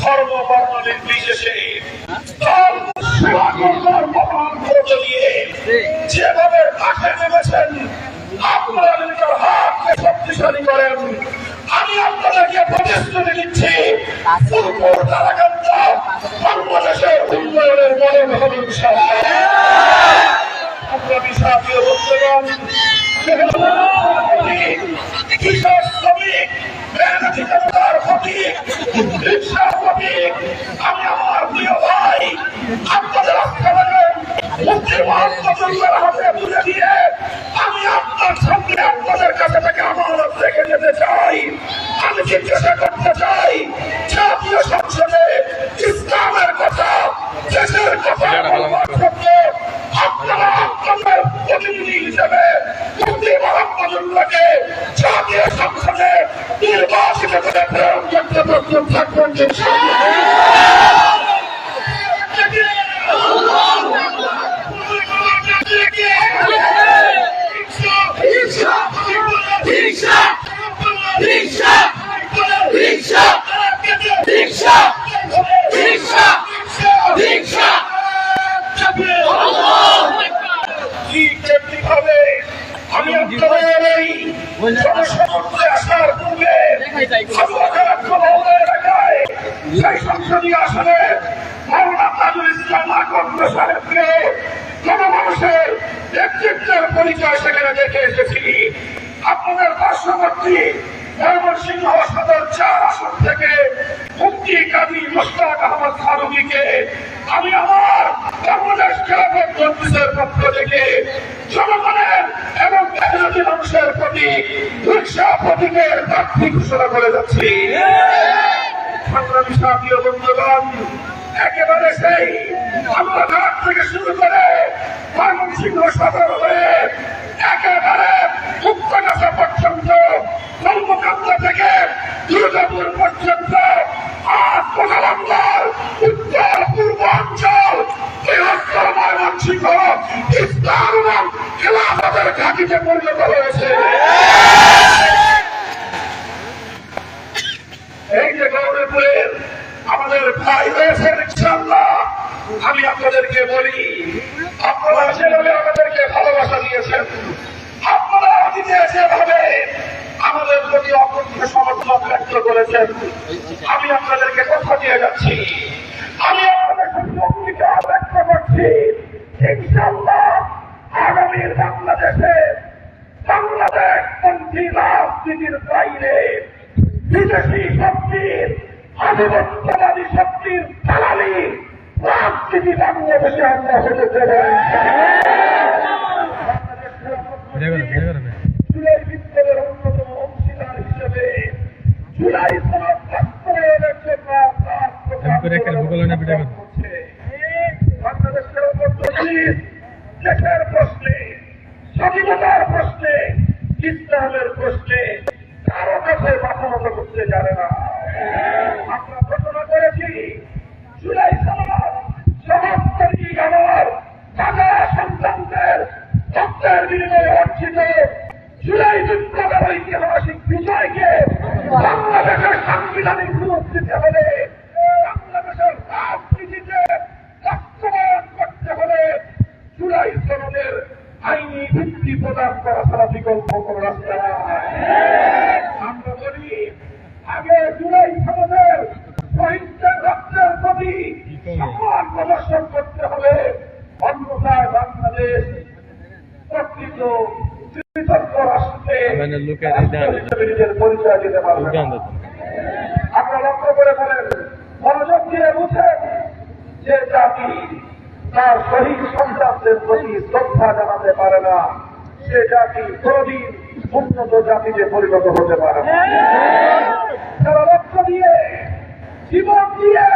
ধর্ম বর্ণ নির্বিশেষে নিয়ে যেভাবে মাঠে নেমেছেন, আপনারা নিজের হাতকে শক্তিশালী করেন। আমি আপনাদেরকে প্রতিশ্রুতি দিচ্ছি বাংলাদেশের উন্নয়নের মনে হবে আমরা বিশালীয় বন্ধুগণ কৃষক শ্রমিক মেহনতি জনতার প্রতীক রিক্সার প্রতীক আমি আমার প্রিয় ভাই আপনাদের আস্থাকে মুক্তির মহাত্মের হাতে তুলে দিয়ে আমি আপনার সামনে আপনাদের কাছে থেকে আমার রেখে যেতে চাই আমি জিজ্ঞাসা করতে চাই জাতীয় সংসদে ইসলামের কথা দেশের কথা বলবার জন্য আপনারা আপনাদের প্রতিনিধি হিসেবে মুক্তি মোহাম্মদুল্লাহকে জাতীয় সংসদে নির্বাচিত করে প্রেরণ করতে প্রস্তুত থাকবেন ইনশাআল্লাহ। ঠিক তেমনিভাবে আমি আপনাদের এই জনসমুদ্রে আসার পূর্বে আবু বকর আব্দুল্লাহ এলাকায় সেই সংসদীয় আসনে মাওলানা তাজুল ইসলাম আকন্দ সাহেবকে জনমানুষের পরিচয় সেখানে দেখে এসেছি। আপনাদের পার্শ্ববর্তী ময়মনসিংহ সদর চার আসন থেকে মুক্তি কাজী মোশতাক আহমদ আমি আমার বাংলাদেশ খেলাফত মজলিসের পক্ষ থেকে জনগণের এবং মানুষের প্রতি রিক্সা প্রতীকের প্রার্থী ঘোষণা করে যাচ্ছি। সংগ্রামী সাথী বন্ধুগণ, একেবারে সেই আমরা থেকে শুরু করে ময়মনসিংহ সদর হয়ে একেবারে ভাই রয়েছে ইনশাল্লাহ আমি আপনাদেরকে বলি, আপনারা যেভাবে আমাদেরকে ভালোবাসা দিয়েছেন, আপনারা যেভাবে আমাদের প্রতি অকুণ্ঠ সমর্থন ব্যক্ত করেছেন, আমি আপনাদেরকে কথা দিয়ে যাচ্ছি। আমি আপনাদের আগামীর বাংলাদেশে বাইরে বিদেশি শক্তির আধিপত্যবাদী শক্তির দালালি রাজনীতি বাংলাদেশে আমরা হতে জুলাই বিপ্লবের অন্যতম অংশীদার হিসেবে জুলাই সনদ বাস্তবায়নের জন্য কাজ প্রচার করে একটা ভূগোল না ভিডিও করো। করছে। বাংলাদেশের উপর দলিল, দেশের প্রশ্নে স্বাধীনতার প্রশ্নে ইসলামের প্রশ্নে কারও কাছে মাথা মতো করতে জানে না আমরা ঘোষণা করেছি জুলাই সমাজ সমস্ত দিক আমার দাদা সন্তানদের রক্তের অর্জিত জুলাই বিপ্লবের ঐতিহাসিক বিজয়কে বাংলাদেশের সাংবিধানিক হবে বাংলাদেশের রাজনীতিতে বাস্তবায়ন করতে হবে জুলাই আইনি ভিত্তি প্রদান করা ছাড়া বিকল্প কোনো রাস্তা আমরা আগে জুলাই প্রতি সম্মান প্রদর্শন করতে হবে অন্যথায় বাংলাদেশ প্রকৃত পারবে আপনারা লক্ষ্য করে বলেন মনোযোগ দিয়ে বুঝেন যে জাতি তার শহীদ সন্তানদের প্রতি শ্রদ্ধা জানাতে পারে না। সে জাতি কোনদিন উন্নত জাতিতে পরিণত হতে পারে না। তারা রক্ত দিয়ে জীবন দিয়ে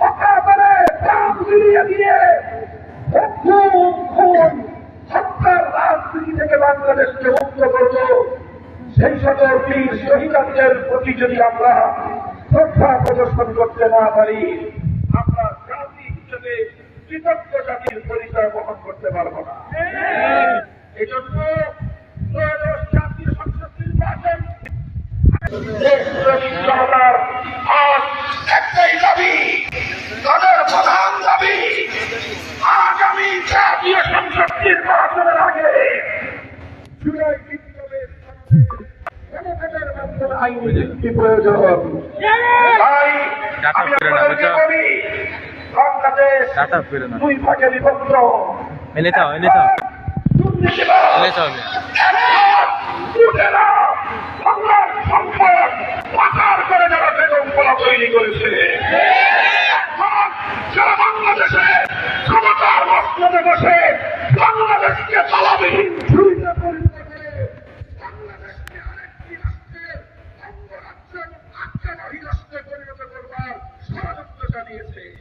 অকাতরে প্রাণ ফিরিয়ে দিয়ে খুন খুন হত্যার রাজনীতি থেকে বাংলাদেশকে মুক্ত করব, সেই সকল বীর শহীদদের প্রতি যদি আমরা শ্রদ্ধা প্রদর্শন করতে না পারি, আমরা জাতি হিসেবে কৃতজ্ঞ জাতির পরিচয় বহন করতে পারব না। এই জন্য জাতীয় সংসদ নির্বাচন আজ দাবি, তাদের প্রধান দাবি আগামী জাতীয় সংসদ নির্বাচনের আগে জুলাই বিপ্লবের সাথে গণভোটের ভিত্তি প্রয়োজন? তাই আমি আপনাদেরকে বলি বাংলাদেশ দুই ভাগে বিভক্ত এনে চাও এনে দুর্নীতিবাজ। এনে চাও। PSA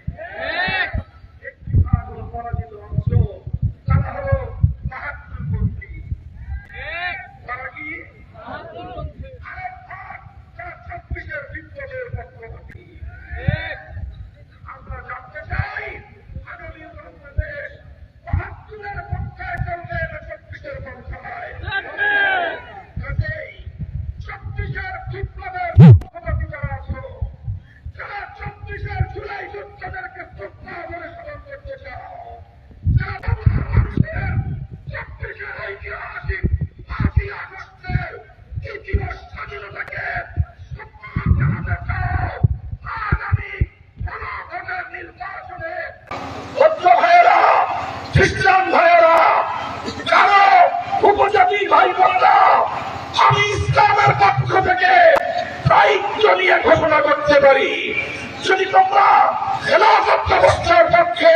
ব্যবস্থার পক্ষে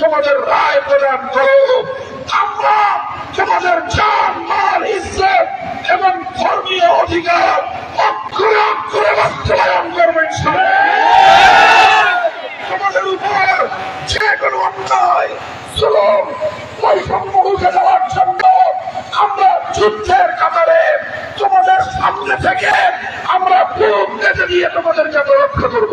তোমাদের রায় প্রদান করো। আমরা তোমাদের জান, মাল, ইজ্জত এবং ধর্মীয় অধিকার অক্ষরে অক্ষরে বাস্তবায়ন করব তোমাদের উপর যে কোনো অন্যায়, জুলুম, বৈষম্য রুখে দেওয়ার জন্য আমরা যুদ্ধের কাতারে তোমাদের সামনে থেকে আমরা বুক বেঁধে দিয়ে তোমাদেরকে রক্ষা করব।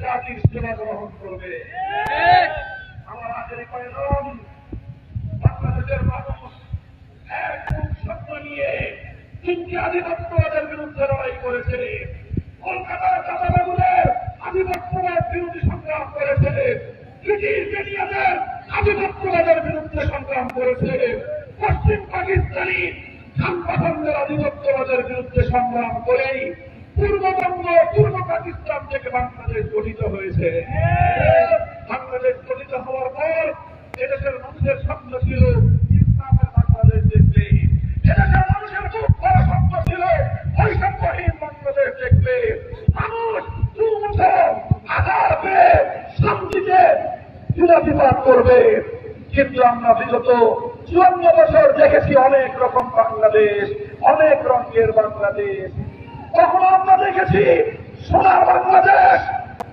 জাতির সেবা গ্রহণ করবে। আমার আখেরি পয়গম বাংলাদেশের মানুষ এক স্বপ্ন নিয়ে তিনটি আধিপত্যবাদের বিরুদ্ধে লড়াই করেছে। কলকাতার চাঁদাবাবুদের আধিপত্যবাদ বিরোধী সংগ্রাম করেছে। ব্রিটিশ বেনিয়াদের আধিপত্যবাদের বিরুদ্ধে সংগ্রাম করেছে। পশ্চিম পাকিস্তানি খানপাখন্দের আধিপত্যবাদের বিরুদ্ধে সংগ্রাম করেই পূর্ববঙ্গ পূর্ব পাকিস্তান থেকে বাংলাদেশ গঠিত হয়েছে। বাংলাদেশ গঠিত হওয়ার পর এদেশের মানুষের স্বপ্ন ছিল ইসলামের বাংলাদেশ এদেশের মানুষের খুব বড় স্বপ্ন ছিল বাংলাদেশ মানুষ শান্তিতে করবে। কিন্তু আমরা বিগত চুয়ান্ন বছর দেখেছি অনেক রকম বাংলাদেশ, অনেক রঙের বাংলাদেশ। কখনো আমরা দেখেছি সোনার বাংলাদেশ,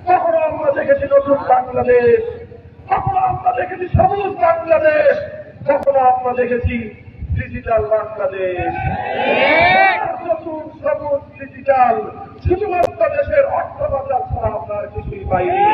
কখনো আমরা দেখেছি নতুন বাংলাদেশ, কখনো আমরা দেখেছি সবুজ বাংলাদেশ, কখনো আমরা দেখেছি ডিজিটাল বাংলাদেশ। নতুন সবুজ ডিজিটাল শুধুমাত্র দেশের অর্থ বাজার ছাড়া আমরা কিছুই পাইনি।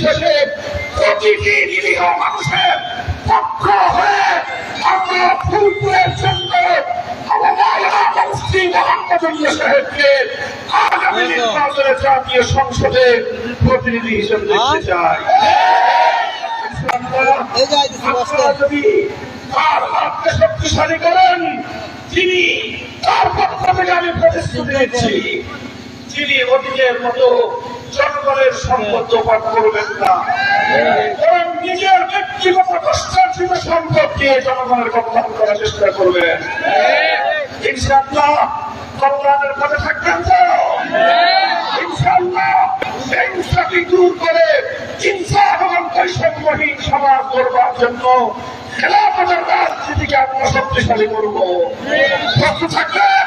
নির্বিশেষে প্রতিটি নিরীহ মানুষের পক্ষ হয়ে আমরা ফুলপুরের জন্য জাতীয় সংসদে প্রতিনিধি হিসেবে দেখতে চাই। এই যে আইতেছে বসতে। আপনারা যদি তার হাতকে শক্তিশালী করেন তিনি তার পক্ষ থেকে আমি প্রতিশ্রুতি দিচ্ছি। তিনি অতীতের মতো জনগণের সম্পদ দোপাত করবেন না, বরং নিজের ব্যক্তিগত কষ্টার্জিত সম্পদকে জনগণের কল্যাণ করার চেষ্টা করবেন। ইনশাআল্লাহ কল্যাণের পথে থাকবেন তো? ইনশাআল্লাহ হিংসাকে দূর করে ইনসাফ এবং বৈষম্যহীন সমাজ গড়বার জন্য খেলাফতের রাজনীতিকে আমরা শক্তিশালী করব থাকবেন?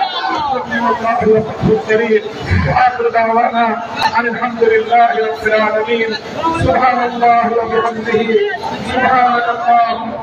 التقديم والتاخير في واخر دعوانا عن الحمد لله رب العالمين سبحان الله وبحمده سبحانك الله